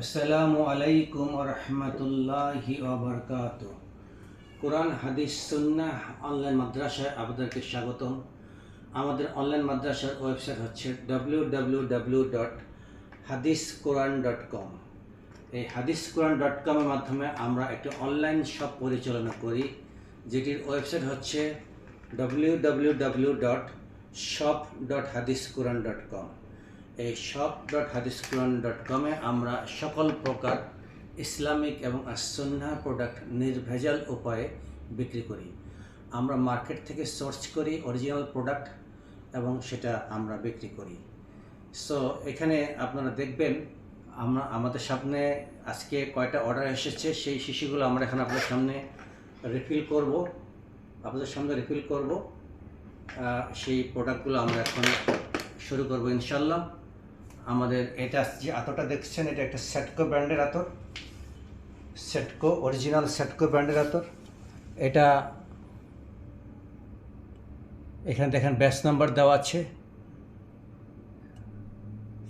আসসালামু আলাইকুম রহমতুল্লাহি ওবরকাত কোরআন, হাদিস, সুন্নাহ অনলাইন মাদ্রাসায় আপনাদেরকে স্বাগতম। আমাদের অনলাইন মাদ্রাসার ওয়েবসাইট হচ্ছে ডাব্লিউ ডাব্লিউ ডট হাদিস ডট কম এই হাদিস কোরআন ডট কমের মাধ্যমে আমরা একটি অনলাইন শপ পরিচালনা করি, যেটির ওয়েবসাইট হচ্ছে W W W dot shop dot হাদিস কোরআন ডট কম এই শপ ডট হাদিস কোরআন ডট কমে আমরা সকল প্রকার ইসলামিক এবং আসন্না প্রোডাক্ট নির্ভেজাল উপায়ে বিক্রি করি। আমরা মার্কেট থেকে সোর্স করি অরিজিনাল প্রোডাক্ট এবং সেটা আমরা বিক্রি করি। সো এখানে আপনারা দেখবেন, আমরা, আমাদের সামনে আজকে কয়টা অর্ডার এসেছে, সেই শিশুগুলো আমরা এখানে আপনাদের সামনে রিফিল করব। আপনাদের সামনে রিফিল করব। সেই প্রোডাক্টগুলো আমরা এখন শুরু করব ইনশাল্লাহ আমাদের এটা যে আতরটা দেখছেন, এটা একটা সেটকো ব্র্যান্ডের আতর। সেটকো অরিজিনাল সেটকো ব্র্যান্ডের আতর। এটা এখানে দেখেন ব্যাচ নাম্বার দেওয়া আছে।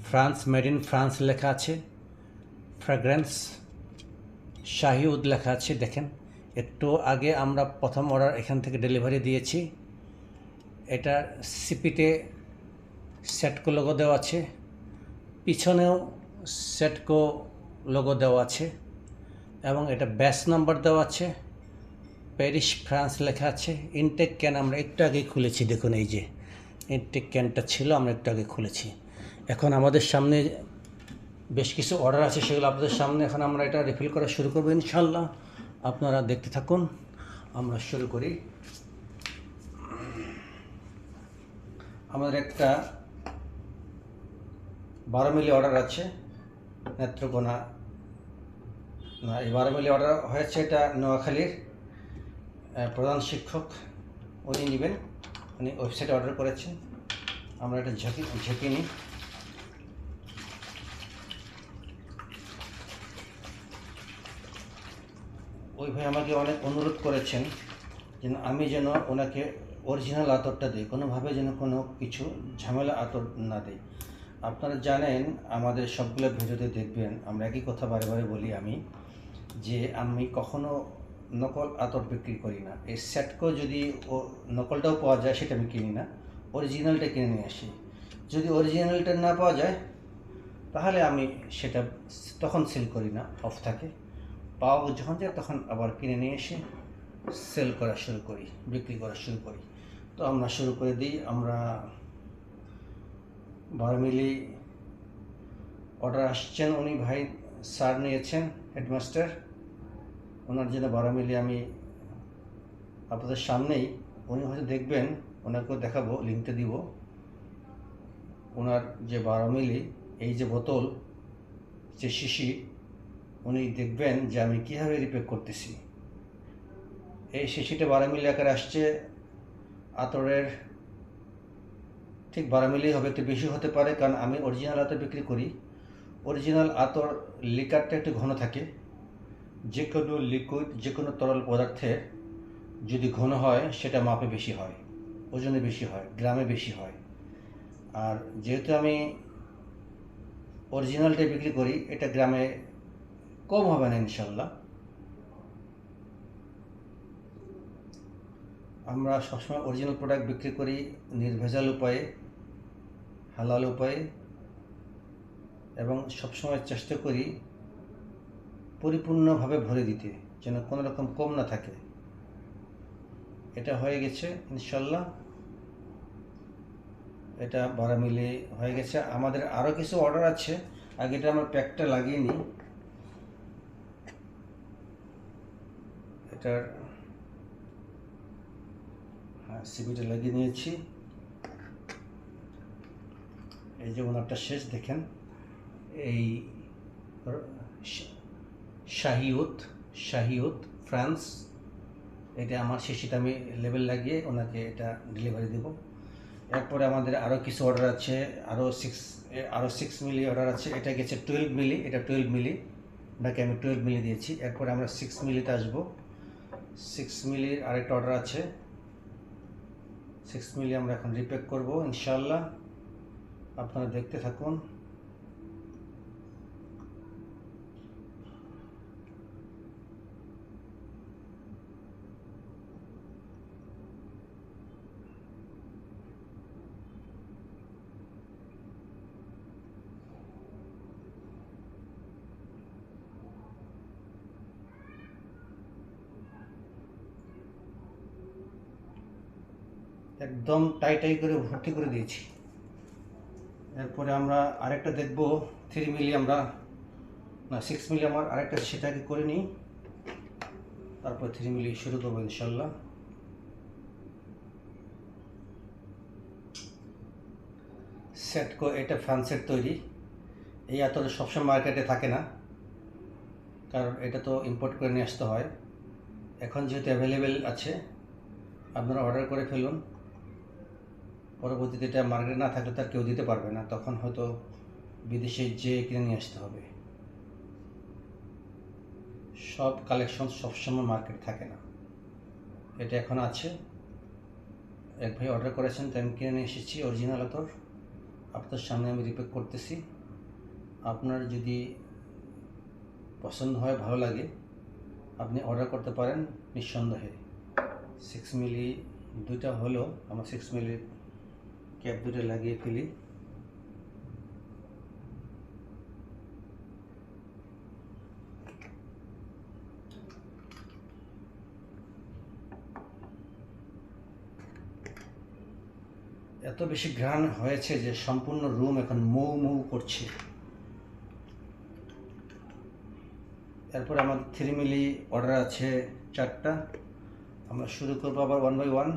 ফ্রান্স, মেড ইন ফ্রান্স লেখা আছে। ফ্র্যাগ্রেন্স, শাহিউদ লেখা আছে, দেখেন। একটু আগে আমরা প্রথম অর্ডার এখান থেকে ডেলিভারি দিয়েছি। এটা সিপিতে সেটকো লোগো দেওয়া আছে। পিছনেও সেটকো লোগো দেওয়া আছে এবং এটা ব্যাচ নাম্বার দেওয়া আছে। প্যারিস ফ্রান্স লেখা আছে। ইনটেক ক্যান আমরা একটু আগে খুলেছি, দেখুন এই যে। ইনটেক ক্যানটা ছিল, আমরা একটু আগে খুলেছি। এখন আমাদের সামনে বেশ কিছু অর্ডার আছে, সেগুলো আপনাদের সামনে। এখন আমরা এটা রিফিল করা শুরু করব ইনশাল্লাহ আপনারা দেখতে থাকুন। আমরা শুরু করি। আমাদের একটা বারো মিলি অর্ডার আছে, নেত্রকোনা। না, এই বারো মিলি অর্ডার হয়েছে এটা নোয়াখালীর প্রধান শিক্ষক, উনি নেবেন, উনি ওয়েবসাইটে অর্ডার করেছেন। আমরা এটা ঝাঁকি, ঝেঁকে নিই। ওই ভাই আমাকে অনেক অনুরোধ করেছেন যেন আমি যেন ওনাকে অরিজিনাল আতরটা দিই, কোনোভাবে যেন কোনো কিছু ঝামেলা আতর না দিই। আপনারা জানেন, আমাদের সবগুলো ভিডিওতে দেখবেন, আমরা একই কথা বারে বলি আমি, যে আমি কখনো নকল আতর বিক্রি করি না। এই সেটকো যদি ও নকলটাও পাওয়া যায়, সেটা আমি কিনি না। অরিজিনালটা কিনে নিয়ে আসি। যদি অরিজিনালটা না পাওয়া যায়, তাহলে আমি সেটা তখন সেল করি না অফ থাকে। পাওয়া যখন যায়, তখন আবার কিনে নিয়ে এসে সেল করা শুরু করি, বিক্রি করা শুরু করি। তো আমরা শুরু করে দিই, আমরা বারো মিলি অর্ডার আসছেন উনি, ভাই স্যার নিয়েছেন হেডমাস্টার। ওনার জন্য বারো মিলি আমি আপনাদের সামনেই, উনি হয়তো দেখবেন, ওনাকেও দেখাবো, লিঙ্কটা দিব। ওনার যে বারো মিলি এই যে বোতল, যে শিশি, উনি দেখবেন যে আমি কীভাবে রিপেক করতেছি। এই শিশিটা বারো মিলি আকারে আসছে, আতরের ঠিক বারো মিলি হবে, একটু বেশি হতে পারে, কারণ আমি অরিজিনাল আতর বিক্রি করি। অরিজিনাল আতর লিকারটা একটু ঘন থাকে। যে কোনো লিকুইড যে কোনো তরল পদার্থের যদি ঘন হয়, সেটা মাপে বেশি হয়, ওজনে বেশি হয়, গ্রামে বেশি হয়। আর যেহেতু আমি অরিজিনালটাই বিক্রি করি, এটা গ্রামে কম হবে না ইনশাল্লাহ। আমরা সবসময় অরিজিনাল প্রোডাক্ট বিক্রি করি নির্ভেজাল উপায়ে। হালাল উপায়ে এবং সবসময় চেষ্টা করি পরিপূর্ণভাবে ভরে দিতে, যেন কোনো রকম কম না থাকে। এটা হয়ে গেছে ইনশাল্লাহ এটা বারো মিলি হয়ে গেছে। আমাদের আরও কিছু অর্ডার আছে, আগে এটা আমার প্যাকটা লাগিয়ে নিই। এটার হ্যাঁ সিবিটা লাগিয়ে নিয়েছি। এই যে ওনারটা শেষ দেখেন, এই শাহিউত শাহিউত, ফ্রান্স, এটা আমার শিশিটা আমি লেবেল লাগিয়ে ওনাকে এটা ডেলিভারি দেব। এরপরে আমাদের আরও কিছু অর্ডার আছে আরও সিক্স আরও সিক্স মিলি অর্ডার আছে, এটা গেছে টুয়েলভ মিলি এটা টুয়েলভ মিলি ওনাকে আমি টুয়েলভ মিলি দিয়েছি। এরপরে আমরা সিক্স মিলিতে আসব। সিক্স মিলির আরেকটা অর্ডার আছে। সিক্স মিলি আমরা এখন রিপেক করব ইনশাল্লাহ আপনারা দেখতে থাকুন। একদম টাই টাই করে ভর্তি করে দিয়েছি। এরপরে আমরা আরেকটা দেখব থ্রি মিলি আমরা, না সিক্স মিলি আমার আরেকটা সেটাকে করে নিই। তারপর থ্রি মিলি শুরু করব ইনশাল্লাহ। সেট কো এটা ফ্যান সেট তৈরি। এই আতর সবসময় মার্কেটে থাকে না, কারণ এটা তো ইম্পোর্ট করে নিয়ে আসতে হয়। এখন যেহেতু অ্যাভেলেবেল আছে, আপনারা অর্ডার করে ফেলুন। পরবর্তীতে এটা মার্কেটে না থাকলে তার কেউ দিতে পারবে না। তখন হয়তো বিদেশে যে কিনে নিয়ে আসতে হবে। সব কালেকশন সবসময় মার্কেট থাকে না। এটা এখন আছে। এক ভাই অর্ডার করেছেন তাই আমি কিনে নিয়ে এসেছি। অরিজিনাল আতর আপনার সামনে আমি রিপেক করতেছি। আপনার যদি পছন্দ হয়, ভালো লাগে, আপনি অর্ডার করতে পারেন নিঃসন্দেহে। সিক্স মিলি দুইটা হলো আমার সিক্স মিলি ক্যাপ দুটো লাগিয়ে ফেলি। এত বেশি ঘ্রাণ হয়েছে যে সম্পূর্ণ রুম এখন মৌ মৌ করছে। এরপর আমাদের থ্রি মিলি অর্ডার আছে চারটা। আমরা শুরু করব আবার ওয়ান বাই ওয়ান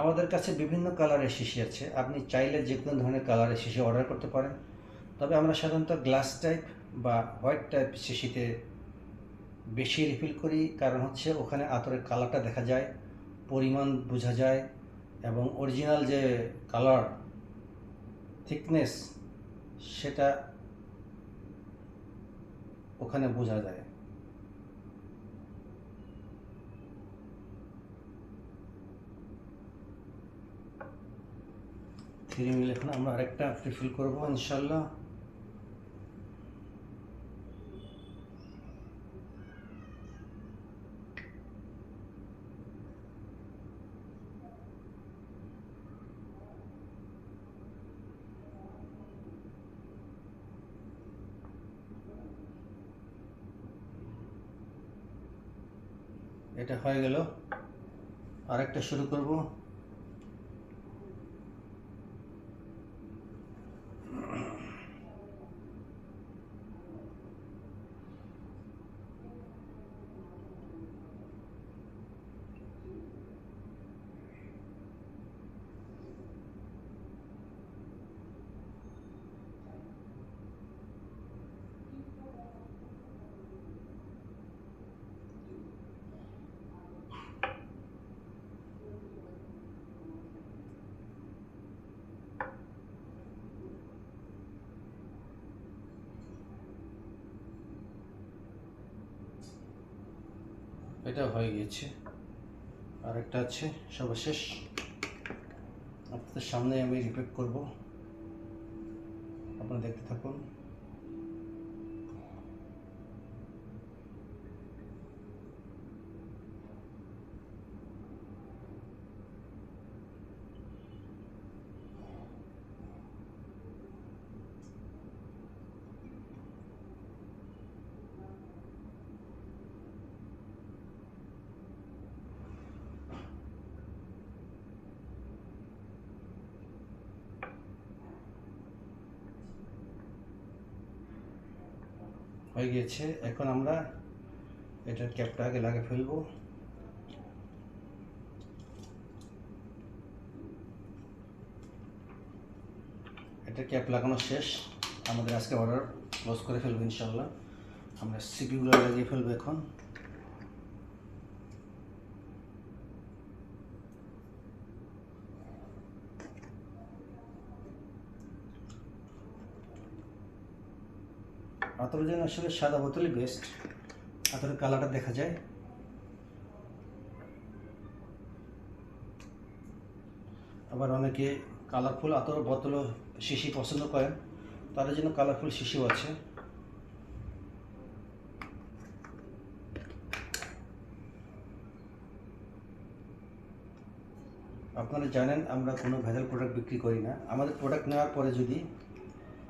আমাদের কাছে বিভিন্ন কালারের শিশি আছে। আপনি চাইলে যে কোনো ধরনের কালারের শিশি অর্ডার করতে পারেন। তবে আমরা সাধারণত গ্লাস টাইপ বা হোয়াইট টাইপ শিশিতে বেশি রিফিল করি। কারণ হচ্ছে ওখানে আতরের কালারটা দেখা যায়, পরিমাণ বোঝা যায় এবং অরিজিনাল যে কালার থিকনেস সেটা ওখানে বোঝা যায়। থ্রি মিল এখন আমরা আরেকটা রিফিল করব ইনশাল্লাহ। এটা হয়ে গেল। আরেকটা শুরু করব। এটা হয়ে গেছে আরেকটা আছে সর্বশেষ আপনাদের সামনে আমি রিপিট করব। আপনারা দেখতে থাকুন। হয়ে গিয়েছে। এখন আমরা এটার ক্যাপটা আগে লাগে ফেলব। এটা ক্যাপ লাগানো শেষ। আমাদের আজকে অর্ডার ক্লোজ করে ফেলব ইনশাল্লাহ আমরা সিপিগুলো লাগিয়ে ফেলব এখন। আতরের জন্য আসলে সাদা বোতলই বেস্ট আতরের কালারটা দেখা যায়। আবার অনেকে কালারফুল আতর বোতলও শিশি পছন্দ করেন। তাদের জন্য কালারফুল শিশিও আছে। আপনারা জানেন, আমরা কোনো ভেজাল প্রোডাক্ট বিক্রি করি না। আমাদের প্রোডাক্ট নেওয়ার পরে যদি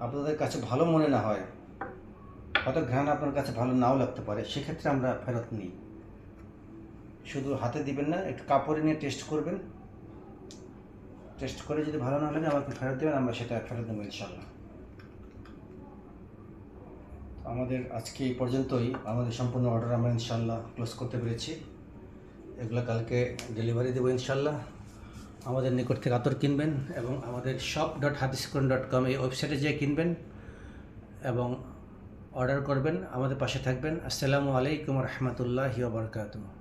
আপনাদের কাছে ভালো মনে না হয় হয়তো ঘ্রাণ আপনার কাছে ভালো নাও লাগতে পারে, সেক্ষেত্রে আমরা ফেরত নিই। শুধু হাতে দিবেন না, একটু কাপড়ে নিয়ে টেস্ট করবেন। টেস্ট করে যদি ভালো না লাগে, আমাকে ফেরত দেবেন, আমরা সেটা ফেরত দেবো ইনশাল্লাহ আমাদের আজকে এই পর্যন্তই। আমাদের সম্পূর্ণ অর্ডার আমরা ইনশাল্লাহ ক্লোজ করতে পেরেছি। এগুলো কালকে ডেলিভারি দেবো ইনশাল্লাহ আমাদের নিকট থেকে আতর কিনবেন এবং আমাদের শপ ডট হাদিসকরণ ডট কম এই ওয়েবসাইটে যেয়ে কিনবেন এবং অর্ডার করবেন আমাদের পাশে থাকবেন। আসসালামু আলাইকুম রহমতুল্লাহ বারকাতুহ।